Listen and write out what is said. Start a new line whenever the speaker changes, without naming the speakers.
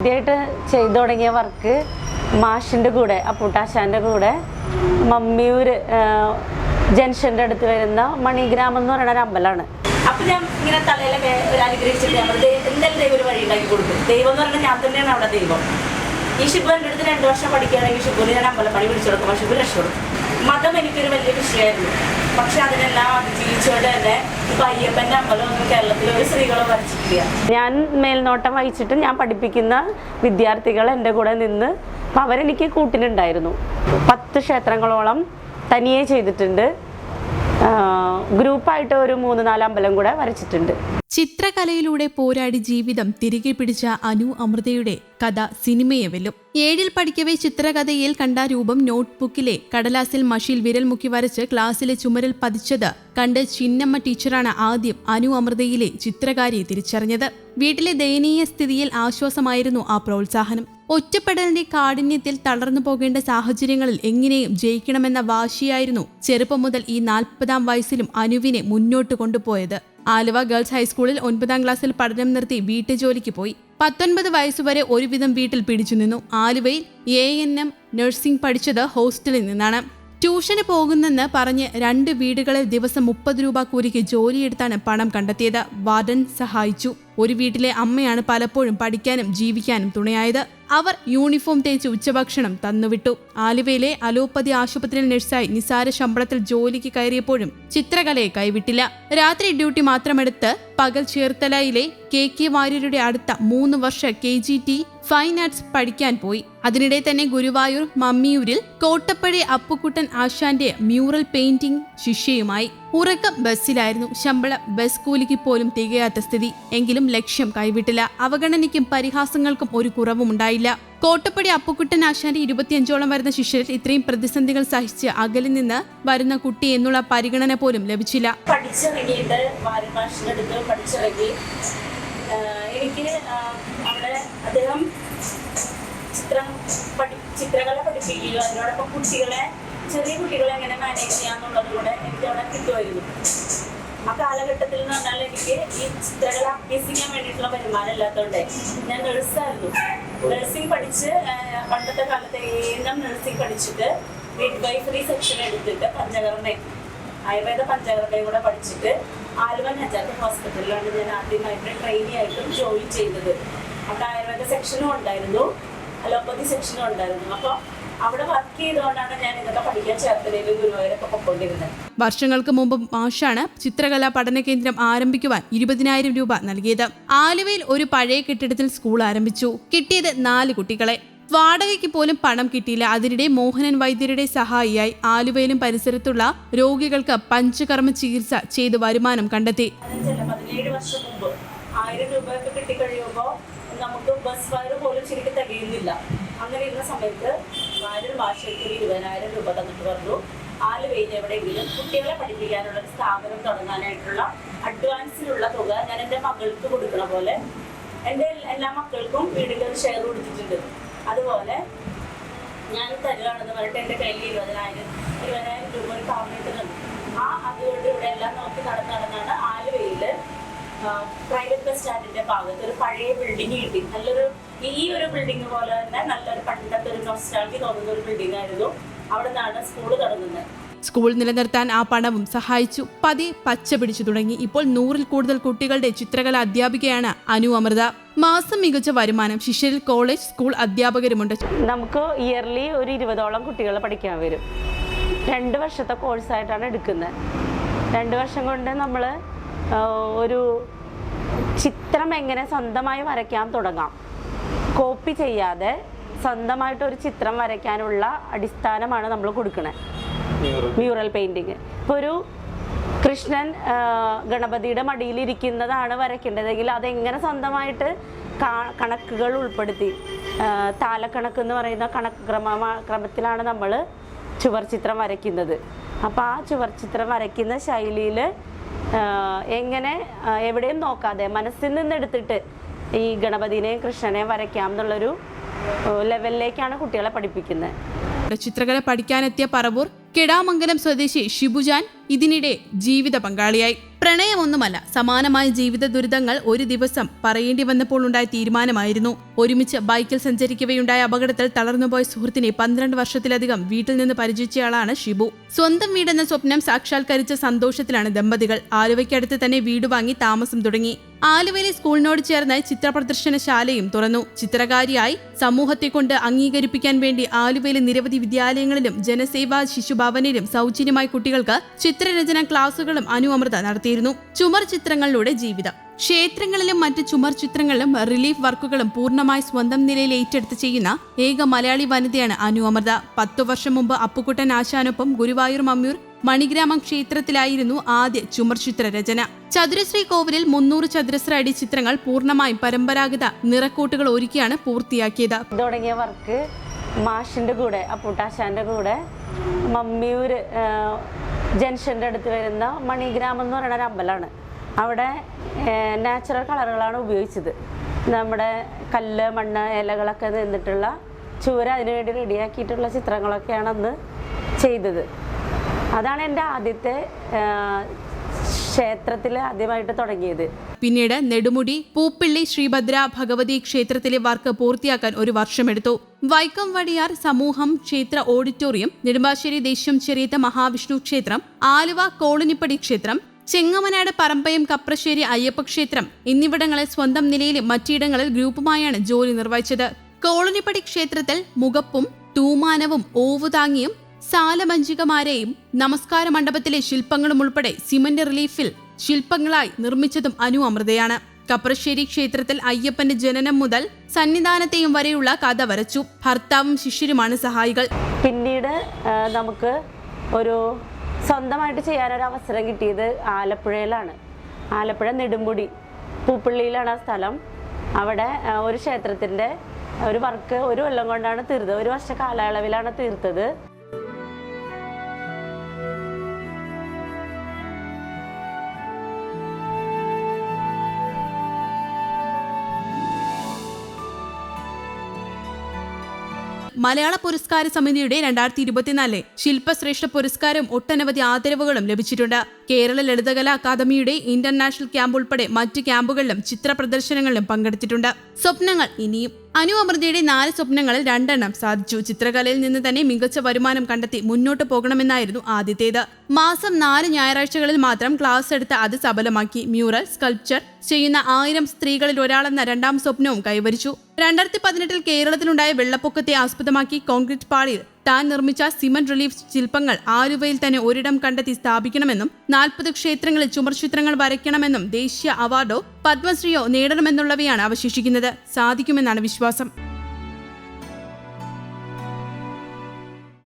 ആദ്യമായിട്ട് ചെയ്തു തുടങ്ങിയ വർക്ക് മാഷിന്റെ കൂടെ അപ്പൂട്ടാശാന്റെ കൂടെ മമ്മിയൂർ ജംഗ്ഷന്റെ അടുത്ത് വരുന്ന മണിഗ്രാമം എന്ന് പറയുന്ന ഒരു അമ്പലമാണ്.
ഞാൻ ഇങ്ങനെ ഒരു അനുഗ്രഹിച്ചിട്ട് ഞാൻ പറഞ്ഞു, "ദൈവം- എന്തായാലും ദൈവം ഒരു ഞാൻ തന്നെയാണ് അവിടെ ഈ ഷിബു അടുത്ത് രണ്ട് വർഷം പഠിക്കുകയാണെങ്കിൽ ഷിബുവിന് ഞാൻ അമ്പലപ്പണി പിടിച്ചു കൊടുക്കും ഷിബു രക്ഷപ്പെടും മതം എനിക്കൊരു വലിയ വിഷയമായിരുന്നു. പക്ഷെ അതിനെല്ലാം അതിജീവിച്ചുകൊണ്ട് തന്നെ ഇപ്പൊ അയ്യപ്പന്റെ അമ്പലമൊന്നും കേരളത്തിൽ ഒരു സ്ത്രീകളും വരച്ചിട്ടില്ല.
ഞാൻ മേൽനോട്ടം വഹിച്ചിട്ട് ഞാൻ പഠിപ്പിക്കുന്ന വിദ്യാർത്ഥികൾ എന്റെ കൂടെ നിന്ന് അപ്പം അവരെനിക്ക് കൂട്ടിനുണ്ടായിരുന്നു. പത്ത് ക്ഷേത്രങ്ങളോളം തനിയെ ചെയ്തിട്ടുണ്ട്. ഗ്രൂപ്പായിട്ട് ഒരു മൂന്ന് നാല് അമ്പലം കൂടെ വരച്ചിട്ടുണ്ട്.
ചിത്രകലയിലൂടെ പോരാടി ജീവിതം തിരികെ പിടിച്ച അനു അമൃതയുടെ കഥ സിനിമയെ വെല്ലും. ഏഴിൽ പഠിക്കവേ ചിത്രകഥയിൽ കണ്ട രൂപം നോട്ട്ബുക്കിലെ കടലാസിൽ മഷിയിൽ വിരൽ മുക്കി വരച്ച് ക്ലാസ്സിലെ ചുമരിൽ പതിച്ചത് കണ്ട് ചിന്നമ്മ ടീച്ചറാണ് ആദ്യം അനു അമൃതയിലെ ചിത്രകാരിയെ തിരിച്ചറിഞ്ഞത്. വീട്ടിലെ ദയനീയ സ്ഥിതിയിൽ ആശ്വാസമായിരുന്നു ആ പ്രോത്സാഹനം. ഒറ്റപ്പെടലിന്റെ കാഠിന്യത്തിൽ തളർന്നു പോകേണ്ട സാഹചര്യങ്ങളിൽ എങ്ങനെയും ജയിക്കണമെന്ന വാശിയായിരുന്നു ചെറുപ്പം മുതൽ ഈ നാൽപ്പതാം വയസ്സിലും അനുവിനെ മുന്നോട്ട് കൊണ്ടുപോയത്. ആലുവ ഗേൾസ് ഹൈസ്കൂളിൽ ഒൻപതാം ക്ലാസ്സിൽ പഠനം നിർത്തി വീട്ടുജോലിക്ക് പോയി. പത്തൊൻപത് വയസ്സുവരെ ഒരുവിധം വീട്ടിൽ പിടിച്ചു നിന്നു. ആലുവയിൽ എ എൻ എം നഴ്സിംഗ് പഠിച്ചത് ഹോസ്റ്റലിൽ നിന്നാണ്. ട്യൂഷന് പോകുന്നെന്ന് പറഞ്ഞ് രണ്ട് വീടുകളിൽ ദിവസം മുപ്പത് രൂപ കൂലിക്ക് ജോലിയെടുത്താണ് പണം കണ്ടെത്തിയത്. വാർഡൻ സഹായിച്ചു. ഒരു വീട്ടിലെ അമ്മയാണ് പലപ്പോഴും പഠിക്കാനും ജീവിക്കാനും തുണയായത്. അവർ യൂണിഫോം തേച്ച് ഉച്ചഭക്ഷണം തന്നുവിട്ടു. ആലുവയിലെ അലോപ്പതി ആശുപത്രിയിൽ നഴ്സായി നിസാര ശമ്പളത്തിൽ ജോലിക്ക് കയറിയപ്പോഴും ചിത്രകലയെ കൈവിട്ടില്ല. രാത്രി ഡ്യൂട്ടി മാത്രമെടുത്ത് പകൽ ചേർത്തലയിലെ കെ കെ വാര്യരുടെ അടുത്ത മൂന്ന് വർഷ K G T fine arts പഠിക്കാൻ പോയി. അതിനിടെ തന്നെ ഗുരുവായൂർ മമ്മിയൂരിൽ കോട്ടപ്പടി അപ്പുക്കുട്ടൻ ആശാന്റെ മ്യൂറൽ പെയിന്റിംഗ് ശിഷ്യയുമായി. ഉറക്കം ബസ്സിലായിരുന്നു. ശമ്പള ബസ് കൂലിക്ക് പോലും തികയാത്ത സ്ഥിതി. എങ്കിലും ലക്ഷ്യം കൈവിട്ടില്ല. അവഗണനയ്ക്കും പരിഹാസങ്ങൾക്കും ഒരു കുറവും ഉണ്ടായില്ല. കോട്ടപ്പടി അപ്പുക്കുട്ടൻ ആശാന്റെ ഇരുപത്തിയഞ്ചോളം വരുന്ന ശിഷ്യരിൽ ഇത്രയും പ്രതിസന്ധികൾ സഹിച്ച് അകലിൽ നിന്ന് വരുന്ന കുട്ടി എന്നുള്ള പരിഗണന പോലും ലഭിച്ചില്ല.
പഠിച്ചിറങ്ങിയിട്ട് എനിക്ക് അദ്ദേഹം ചിത്രം പഠി ചിത്രകല പഠിപ്പിക്കുകയോ അതിനോടൊപ്പം കുട്ടികളെ ചെറിയ കുട്ടികളെ എങ്ങനെ മാനേജ് ചെയ്യാന്നുള്ളത് കൂടെ എനിക്ക് അവിടെ കിട്ടുമായിരുന്നു. ആ കാലഘട്ടത്തിൽ എന്ന് പറഞ്ഞാൽ എനിക്ക് ഈ ചിത്രകല അഭ്യസിക്കാൻ വേണ്ടിയിട്ടുള്ള വരുമാനം ഇല്ലാത്തതുകൊണ്ട് ഞാൻ നഴ്സായിരുന്നു. നഴ്സിംഗ് പഠിച്ച് പണ്ടത്തെ കാലത്ത് ഏതും നഴ്സിംഗ് പഠിച്ചിട്ട് മിഡ് വൈഫറി സെക്ഷൻ എടുത്തിട്ട് പഞ്ചകർമ്മയും ആയുർവേദ പഞ്ചകർമ്മയും കൂടെ പഠിച്ചിട്ട് ആലുവ നജാത്ത് ഹോസ്പിറ്റലിലാണ് ഞാൻ ആദ്യമായിട്ട് ട്രെയിനി ആയിട്ടും ജോയിൻ ചെയ്തത്. അവിടെ ആയുർവേദ സെക്ഷനും ഉണ്ടായിരുന്നു. അലോപ്പതി സെക്ഷനും ഉണ്ടായിരുന്നു. അപ്പോൾ അവിടെ വർക്ക് ചെയ്തുകൊണ്ടാണ് ഞാൻ ഇതൊക്കെ പഠിക്കാൻ ചേർത്തലയിൽ ഗുരുവായൂരൊക്കെ പൊക്കോണ്ടിരുന്നത്
വർഷങ്ങൾക്ക് മുമ്പ് മാഷാണ് ചിത്രകലാ പഠന കേന്ദ്രം ആരംഭിക്കുവാൻ ഇരുപതിനായിരം രൂപ നൽകിയത്. ആലുവയിൽ ഒരു പഴയ കെട്ടിടത്തിൽ സ്കൂൾ ആരംഭിച്ചു. കിട്ടിയത് നാല് കുട്ടികളെ. വാടകയ്ക്ക് പോലും പണം കിട്ടിയില്ല. അതിനിടെ മോഹനൻ വൈദ്യരുടെ സഹായിയായി ആലുവയിലും പരിസരത്തുള്ള രോഗികൾക്ക് പഞ്ചകർമ്മ ചികിത്സ ചെയ്ത് വരുമാനം കണ്ടെത്തി.
പതിനേഴ് വർഷം മുമ്പ് ആയിരം രൂപയൊക്കെ കിട്ടിക്കഴിയുമ്പോൾ നമുക്ക് ബസ് ഫയർ പോലും ശരിക്കും തികയുന്നില്ല ഇരുന്ന സമയത്ത് വാരൽ ഭാഷയ്ക്ക് ഒരു ഇരുപതിനായിരം രൂപ തന്നിട്ട് പറഞ്ഞു. ആലുവയിൽ എവിടെയെങ്കിലും കുട്ടികളെ പഠിപ്പിക്കാനുള്ള ഒരു സ്ഥാപനം തുടങ്ങാനായിട്ടുള്ള അഡ്വാൻസിലുള്ള തുക ഞാൻ എന്റെ മകൾക്ക് കൊടുക്കണ പോലെ എന്റെ എല്ലാ- മക്കൾക്കും വീടുകൾ ഷെയർ കൊടുത്തിട്ടുണ്ട്. അതുപോലെ ഞാൻ തരുവാണെന്ന് പറഞ്ഞിട്ട് എന്റെ കയ്യിൽ ഇരുപതിനായിരം ഇരുപതിനായിരം രൂപ ഒരു തന്നു ആ അതുകൊണ്ട് ഇവിടെ എല്ലാം നോക്കി നടന്ന് നടന്നാണ് ആലുവയിൽ പ്രൈവറ്റ് ബസ് സ്റ്റാൻഡിന്റെ ഭാഗത്ത് ഒരു പഴയ ബിൽഡിംഗ് കിട്ടി. നല്ലൊരു ഈ ഒരു ബിൽഡിംഗ് പോലെ തന്നെ നല്ലൊരു പണ്ടത്തെ ഒരു നൊസ്റ്റാൾജി തോന്നുന്ന ഒരു ബിൽഡിംഗ് ആയിരുന്നു. അവിടെ നിന്നാണ് സ്കൂൾ തുടങ്ങുന്നത്.
സ്കൂൾ നിലനിർത്താൻ ആ പണവും സഹായിച്ചു. പതി പച്ച പിടിച്ചു തുടങ്ങി. ഇപ്പോൾ നൂറിൽ കൂടുതൽ കുട്ടികളുടെ ചിത്രകല അധ്യാപികയാണ് അനു അമൃത. മാസം മികച്ച വരുമാനം ശിഷ്യരിൽ കോളേജ് സ്കൂൾ അധ്യാപകരുമുണ്ട്.
നമുക്ക് ഇയർലി ഒരു ഇരുപതോളം കുട്ടികൾ പഠിക്കാൻ വരും. രണ്ട് വർഷത്തെ കോഴ്സായിട്ടാണ് എടുക്കുന്നത്. രണ്ട് വർഷം കൊണ്ട് നമ്മൾ ഒരു ചിത്രം എങ്ങനെ സ്വന്തമായി വരയ്ക്കാൻ തുടങ്ങാം? കോപ്പി ചെയ്യാതെ സ്വന്തമായിട്ട് ഒരു ചിത്രം വരയ്ക്കാനുള്ള അടിസ്ഥാനമാണ് നമ്മൾ കൊടുക്കുന്നത് മ്യൂറൽ പെയിന്റിങ് ഇപ്പോൾ ഒരു കൃഷ്ണൻ ഗണപതിയുടെ മടിയിലിരിക്കുന്നതാണ് വരയ്ക്കേണ്ടതെങ്കിൽ അതെങ്ങനെ സ്വന്തമായിട്ട് കണക്കുകൾ ഉൾപ്പെടുത്തി താലക്കണക്ക് എന്ന് പറയുന്ന കണക്ക് ക്രമ ക്രമത്തിലാണ് നമ്മൾ ചുവർ ചിത്രം വരയ്ക്കുന്നത്. അപ്പോൾ ആ ചുവർ ചിത്രം വരയ്ക്കുന്ന ശൈലിയിൽ എങ്ങനെ എവിടെയും നോക്കാതെ മനസ്സിൽ നിന്നെടുത്തിട്ട് ഈ ഗണപതിനെയും കൃഷ്ണനെയും വരയ്ക്കാം എന്നുള്ളൊരു ലെവലിലേക്കാണ് കുട്ടികളെ പഠിപ്പിക്കുന്നത്.
ചിത്രകല പഠിക്കാനെത്തിയ പറവൂർ കെടാമംഗലം സ്വദേശി ഷിബുജാൻ ഇതിനിടെ ജീവിത പങ്കാളിയായി. പ്രണയമൊന്നുമല്ല. സമാനമായ ജീവിത ദുരിതങ്ങൾ ഒരു ദിവസം പറയേണ്ടി വന്നപ്പോൾ ഉണ്ടായ തീരുമാനമായിരുന്നു. ഒരുമിച്ച് ബൈക്കിൽ സഞ്ചരിക്കവെയുണ്ടായ അപകടത്തിൽ തളർന്നുപോയ സുഹൃത്തിനെ പന്ത്രണ്ട് വർഷത്തിലധികം വീട്ടിൽ നിന്ന് പരിചയിച്ചയാളാണ് ഷിബു. സ്വന്തം വീടെന്ന സ്വപ്നം സാക്ഷാത്കരിച്ച സന്തോഷത്തിലാണ് ദമ്പതികൾ. ആലുവയ്ക്കടുത്ത് തന്നെ വീട് വാങ്ങി താമസം തുടങ്ങി. ആലുവയിലെ സ്കൂളിനോട് ചേർന്ന് ചിത്രപ്രദർശനശാലയും തുറന്നു. ചിത്രകാരിയായി സമൂഹത്തെ കൊണ്ട് അംഗീകരിപ്പിക്കാൻ വേണ്ടി ആലുവയിലെ നിരവധി വിദ്യാലയങ്ങളിലും ജനസേവാ ശിശുഭവനിലും സൗജന്യമായി കുട്ടികൾക്ക് ചിത്രരചന ക്ലാസുകളും അനു അമൃത നടത്തിയിരുന്നു. ചുമർ ചിത്രങ്ങളിലൂടെ ജീവിതം. ക്ഷേത്രങ്ങളിലും മറ്റ് ചുമർ ചിത്രങ്ങളിലും റിലീഫ് വർക്കുകളും പൂർണമായി സ്വന്തം നിലയിൽ ഏറ്റെടുത്ത് ചെയ്യുന്ന ഏക മലയാളി വനിതയാണ് അനു അമൃത. പത്തു വർഷം മുമ്പ് അപ്പുക്കുട്ടൻ ആശാനൊപ്പം ഗുരുവായൂർ മമ്മിയൂർ മണിഗ്രാമം ക്ഷേത്രത്തിലായിരുന്നു ആദ്യ ചുമർ ചിത്ര രചന. ചതുരശ്രീ കോവിലിൽ മുന്നൂറ് ചതുരശ്ര അടി ചിത്രങ്ങൾ പൂർണമായും പരമ്പരാഗത നിറക്കൂട്ടുകൾ ഒരുക്കിയാണ് പൂർത്തിയാക്കിയത്.
തുടങ്ങിയ വർക്ക് മാഷിന്റെ കൂടെ അപ്പുട്ടാശാന്റെ കൂടെ മമ്മിയൂർ ജംഗ്ഷന്റെ അടുത്ത് വരുന്ന മണിഗ്രാമം എന്ന് പറയുന്ന ഒരു അമ്പലമാണ്. അവിടെ നാച്ചുറൽ കളറുകളാണ് ഉപയോഗിച്ചത്. നമ്മുടെ കല്ല് മണ്ണ് ഇലകളൊക്കെ നിന്നിട്ടുള്ള ചൂര അതിനുവേണ്ടി റെഡിയാക്കിയിട്ടുള്ള ചിത്രങ്ങളൊക്കെയാണ് അന്ന് ചെയ്തത്. അതാണ് എന്റെ ആദ്യത്തെ ക്ഷേത്രത്തിൽ ആദ്യമായിട്ട് തുടങ്ങിയത്.
പിന്നീട് നെടുമുടി പൂപ്പിള്ളി ശ്രീഭദ്ര ഭഗവതി ക്ഷേത്രത്തിലെ വർക്ക് പൂർത്തിയാക്കാൻ ഒരു വർഷമെടുത്തു. വൈക്കം വടിയാർ സമൂഹം ക്ഷേത്ര ഓഡിറ്റോറിയം നെടുമ്പാശ്ശേരി ദേശം ചെറിയത്ത മഹാവിഷ്ണു ക്ഷേത്രം ആലുവ കോളനിപ്പടി ക്ഷേത്രം ചെങ്ങമനാട് പറമ്പയം കപ്രശ്ശേരി അയ്യപ്പ ക്ഷേത്രം എന്നിവിടങ്ങളിൽ സ്വന്തം നിലയിലും മറ്റിടങ്ങളിൽ ഗ്രൂപ്പുമായാണ് ജോലി നിർവഹിച്ചത്. കോളനിപ്പടി ക്ഷേത്രത്തിൽ മുഖപ്പും തൂമാനവും ഓവുതാങ്ങിയും സാലമഞ്ചികമാരെയും നമസ്കാര മണ്ഡപത്തിലെ ശില്പങ്ങളും ഉൾപ്പെടെ സിമന്റ് റിലീഫിൽ ശില്പങ്ങളായി നിർമ്മിച്ചതും അനു അമൃതയാണ്. കപ്രശ്ശേരി ക്ഷേത്രത്തിൽ അയ്യപ്പന്റെ ജനനം മുതൽ സന്നിധാനത്തെയും വരെയുള്ള കഥ വരച്ചു. ഭർത്താവും ശിഷ്യരുമാണ് സഹായികൾ.
പിന്നീട് നമുക്ക് ഒരു സ്വന്തമായിട്ട് ചെയ്യാനൊരു അവസരം കിട്ടിയത് ആലപ്പുഴയിലാണ്. ആലപ്പുഴ നെടുമുടി പൂപ്പള്ളിയിലാണ് ആ സ്ഥലം. അവിടെ ഒരു ക്ഷേത്രത്തിന്റെ ഒരു വർക്ക് ഒരു കൊല്ലം കൊണ്ടാണ് തീർത്തത്. ഒരു വർഷ കാലയളവിലാണ് തീർത്തത്.
മലയാള പുരസ്കാര സമിതിയുടെ രണ്ടായിരത്തി ഇരുപത്തിനാലിലെ ശില്പശ്രേഷ്ഠ പുരസ്കാരം ഒട്ടനവധി ആദരവുകളും ലഭിച്ചിട്ടുണ്ട്. കേരള ലളിതകലാ അക്കാദമിയുടെ ഇന്റർനാഷണൽ ക്യാമ്പ് ഉൾപ്പെടെ മറ്റ് ക്യാമ്പുകളിലും ചിത്ര പ്രദർശനങ്ങളിലും പങ്കെടുത്തിട്ടുണ്ട്. സ്വപ്നങ്ങൾ ഇനിയും. അനു അമൃതയുടെ നാല് സ്വപ്നങ്ങളിൽ രണ്ടെണ്ണം സാധിച്ചു. ചിത്രകലയിൽ നിന്ന് തന്നെ മികച്ച വരുമാനം കണ്ടെത്തി മുന്നോട്ട് പോകണമെന്നായിരുന്നു ആദ്യത്തേത്. മാസം നാല് ഞായറാഴ്ചകളിൽ മാത്രം ക്ലാസ് എടുത്ത് അത് സബലമാക്കി. മ്യൂറൽ സ്കൾപ്ചർ ചെയ്യുന്ന ആയിരം സ്ത്രീകളിൽ ഒരാളെന്ന രണ്ടാം സ്വപ്നവും കൈവരിച്ചു. രണ്ടായിരത്തി പതിനെട്ടിൽ കേരളത്തിലുണ്ടായ വെള്ളപ്പൊക്കത്തെ ആസ്പദമാക്കി കോൺക്രീറ്റ് പാളിയിൽ താൻ നിർമ്മിച്ച സിമന്റ് റിലീഫ് ശില്പങ്ങൾ ആലുവയിൽ തന്നെ ഒരിടം കണ്ടെത്തി സ്ഥാപിക്കണമെന്നും നാൽപ്പത് ക്ഷേത്രങ്ങളിൽ ചുമർചിത്രങ്ങൾ വരയ്ക്കണമെന്നും ദേശീയ അവാർഡോ പത്മശ്രീയോ നേടണമെന്നുള്ളവയാണ് അവശേഷിക്കുന്നത്. സാധിക്കുമെന്നാണ് വിശ്വാസം.